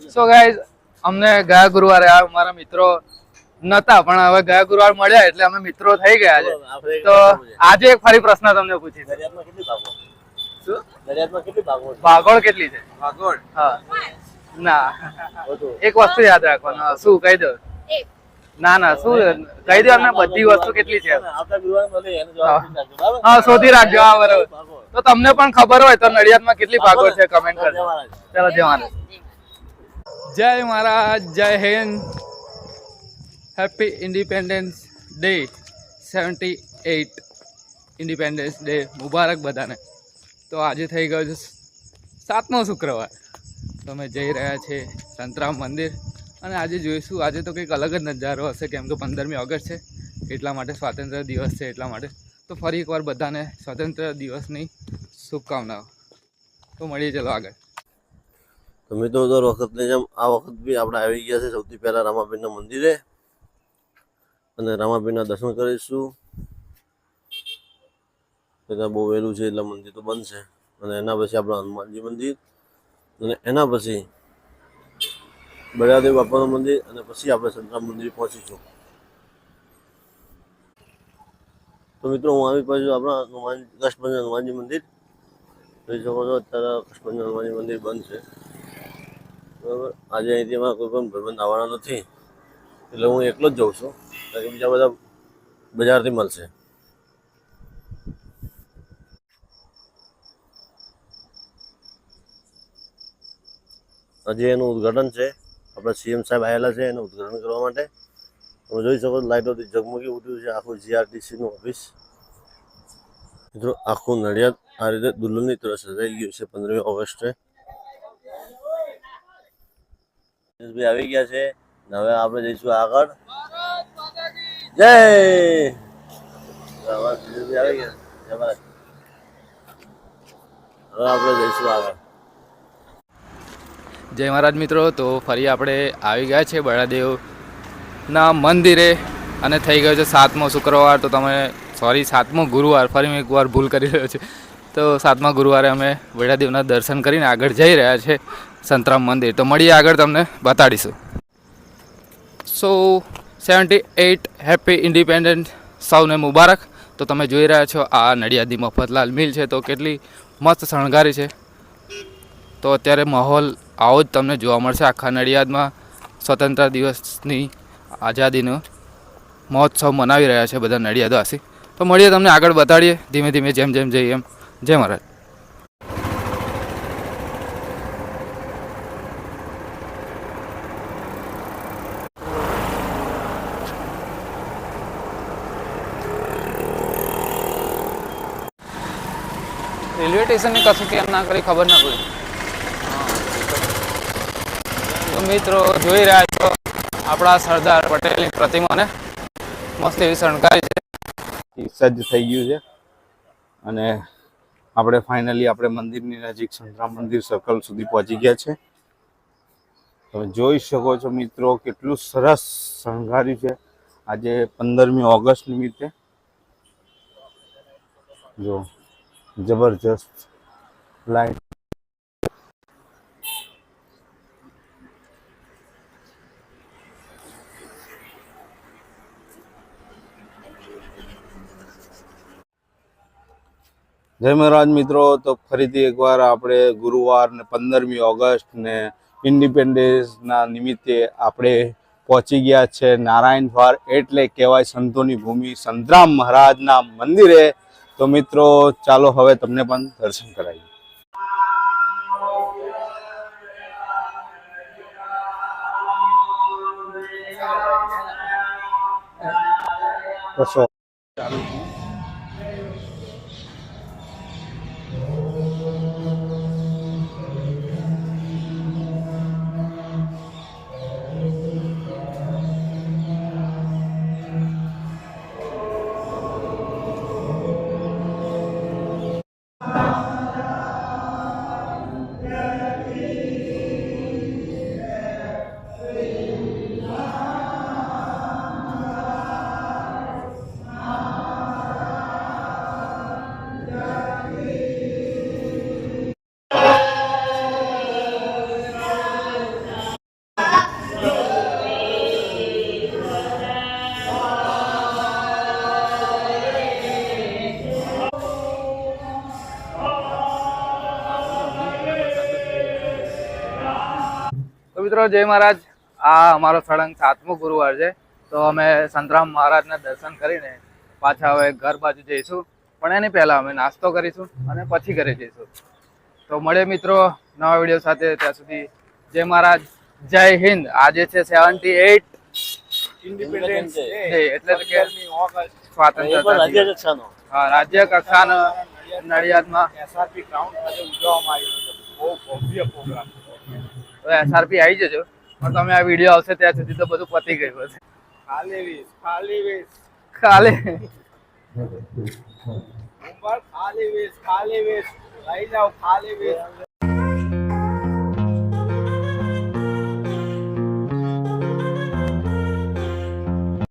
So guys અમને ગયા ગુરુવારે આ મારા મિત્રો નતા પણ હવે ગયા ગુરુવાર મળ્યા એટલે અમે મિત્રો થઈ ગયા છે. તો આજે એક ફરી પ્રશ્ન તમને પૂછી છે દરિયામાં કેટલી ભાગો? શું? દરિયામાં કેટલી ભાગો છે? ભાગોળ કેટલી છે? ભાગોળ? હા. ના. એક વસ્તુ યાદ રાખવાનું. શું? કહી દો. ના ના શું? કહી દો અમને બધી વસ્તુ કેટલી છે? હા. શોધી રાખજો. હા બરાબર. તો તમને પણ ખબર હોય તો નડિયાદમાં કેટલી ભાગોળ? છે કમેન્ટ કરજો. ચલો મહારાજ જય મહારાજ, જય Hind. Happy independence day seventy eight independence day મુબારક બધાને. તો આજે થઈ ગયો છે સાતમો શુક્રવાર. તો અમે જઈ રહ્યા છીએ સંતરામ મંદિર. અને આજે જોઈશું, આજે તો કંઈક અલગ જ નજારો હશે, કેમ કે પંદરમી ઓગસ્ટ છે. એટલા માટે સ્વાતંત્ર્ય દિવસ છે, એટલા માટે. તો ફરી એકવાર બધાને સ્વાતંત્ર્ય દિવસની શુભકામનાઓ. તો મળીએ, ચલો આગળ. તો મિત્રો દર વખતની જેમ આ વખત બી આપણે આવી ગયા છે સૌથી પહેલાં રામાપીરના મંદિરે. અને રામાપીરના દર્શન કરીશું. ત્યાં બહુ વહેલું છે એટલે મંદિર તો બંધ છે. અને એના પછી આપણા હનુમાનજી મંદિર. અને એના પછી બળિયાદેવ બાપાનું મંદિર અને પછી આપણે સંતરામ મંદિર પહોંચીશું. તો મિત્રો હું આવી પાછું આપણા હનુમાન કચ્છભંજ હનુમાનજી મંદિર. જોઈ શકો છો અત્યારે કચ્છભંજ હનુમાનજી મંદિર બંધ છે. બરાબર? આજે અહીંથી એમાં કોઈ પણ ભાઈબંધ આવવાના નથી. એટલે હું એકલો જ જઉં છું. કારણ બીજા બધા બજારથી મળશે. હજી એનું ઉદ્ઘાટન છે. આપણે સીએમ સાહેબ આવેલા છે એનું ઉદ્ઘાટન કરવા માટે. તમે જોઈ શકો લાઇટોથી ઝગમગી ઉઠ્યું છે આખું જીઆરટીસીનું ઓફિસ. મિત્રો, આખું નડિયાદ આ રીતે દુલ્હનની તરફ સજાઈ ગયું છે પંદરમી ઓગસ્ટે. દિનેશભાઈ આવી ગયા છે. હવે આપણે જઈશું આગળ. જય! જય મહારાજ. મિત્રો, તો ફરી આપણે આવી ગયા છે બળાદેવના મંદિરે અને થઈ ગયો છે સાતમો શુક્રવાર. તો તમે સોરી સાતમો ગુરુવાર, ફરી હું એકવાર ભૂલ કરી રહ્યો છું. તો સાતમા ગુરુવારે અમે બળાદેવના દર્શન કરીને આગળ જઈ રહ્યા છે. સંતરામ મંદિર. તો મળીએ આગળ તમને બતાડીશું. So seventy eight happy independent સૌને મુબારક. તો તમે જોઈ રહ્યા છો, આ નડિયાદી મફતલાલ મિલ છે. તો કેટલી મસ્ત શણગારી છે. તો અત્યારે માહોલ આવો જ તમને જોવા મળશે. આખા નડિયાદમાં સ્વતંત્ર દિવસની આઝાદીનો મહોત્સવ મનાવી રહ્યા છે બધા નડિયાદવાસી. તો મળીએ તમને આગળ બતાડીએ. ધીમે ધીમે જેમ જેમ જઈએ એમ. જય મહારાજ રેલવે સ્ટેશનની કશું કેમ ના કરી, ખબર ના પડી. તો મિત્રો, જોઈ રહ્યા છો આપણા સરદાર પટેલની પ્રતિમાને. મસ્ત એવી શણગારી છે. સજ્જ થઈ ગયું છે. અને આપણે ફાઇનલી આપણે મંદિરની નજીક સંતરામ મંદિર સર્કલ સુધી પહોંચી ગયા છે. તમે જોઈ શકો છો મિત્રો, કેટલું સરસ શણગાર્યું છે. આજે પંદરમી ઓગસ્ટ નિમિત્તે. જો. જબરજસ્ત લાઈટ જય મહારાજ મિત્રો, તો ફરીથી એકવાર આપણે ગુરુવાર ને પંદરમી ઓગસ્ટ ને ઇન્ડિપેન્ડન્સના નિમિત્તે આપણે પહોંચી ગયા છે નારાયણ ફાર એટલે કહેવાય સંતોની ભૂમિ. સંતરામ મહારાજના મંદિરે તો મિત્રો ચાલો હવે તમને પણ દર્શન કરાવીએ. બસો. મિત્રો જય મહારાજ. આ અમારો સળંગ સાતમો ગુરુવાર છે. તો અમે સંતરામ મહારાજના દર્શન કરીને પાછા હવે ઘર બાજુ જઈશું. પણ એની પહેલાં અમે નાસ્તો કરીશું અને પછી ઘરે જઈશું. તો મળે મિત્રો નવા વીડિયો સાથે. ત્યાં સુધી જય મહારાજ. જય હિન્દ. આજે છે સેવન્ટી એઇટ ઇન્ડિપેન્ડન્સ ડે એટલે કે દિવસ. હા રાજ્ય કક્ષાનો નડિયાદમાં. એસઆરપી ગ્રાઉન્ડ ખાતે ઉજવવામાં આવ્યો હતો બહુ ભવ્ય પ્રોગ્રામ તો એસઆરપી આવી જજો. પણ તમે આ વીડિયો આવશે ત્યાં સુધી તો બધું પતી ગયું હશે. ખાલી વીસ ખાલી વીસ. ખાલી. ખાલી વીસ ખાલી વીસ. લઈ જાઓ ખાલી વીસ.